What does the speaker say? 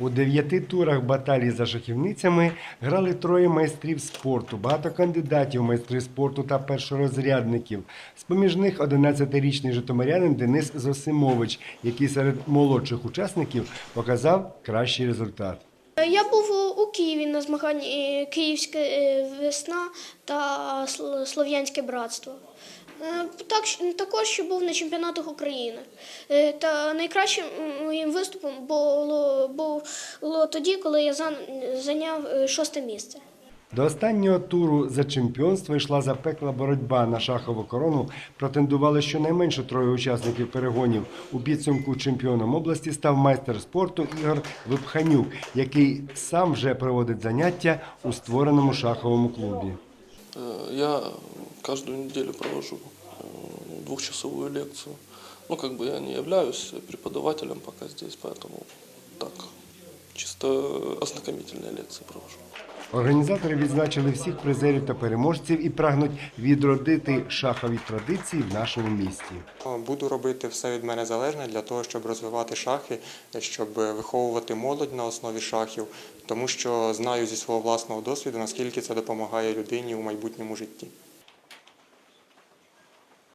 У дев'яти турах баталії за шахівницями грали троє майстрів спорту, багато кандидатів майстрів спорту та першорозрядників. З-поміж них 11-річний житомирянин Денис Зосимович, який серед молодших учасників показав кращий результат. Я був у- Києві на змаганні е, Київська е, весна та Слов'янське братство. Е, Так, також був на чемпіонатах України. Та найкращим моїм виступом було, було тоді, коли я зайняв шосте місце. До останнього туру за чемпіонство йшла запекла боротьба на шахову корону. Претендували щонайменше троє учасників перегонів. У підсумку чемпіоном області став майстер спорту Ігор Випханюк, який сам вже проводить заняття у створеному шаховому клубі. Э, Я каждую неделю провожу э, двухчасовую лекцию. Ну, как бы я не являюсь преподавателем пока здесь, поэтому так, чисто ознакомительные лекции провожу. Організатори відзначили всіх призерів та переможців і прагнуть відродити шахові традиції в нашому місті. Буду робити все від мене залежне для того, щоб розвивати шахи, щоб виховувати молодь на основі шахів, тому що знаю зі свого власного досвіду, наскільки це допомагає людині у майбутньому житті.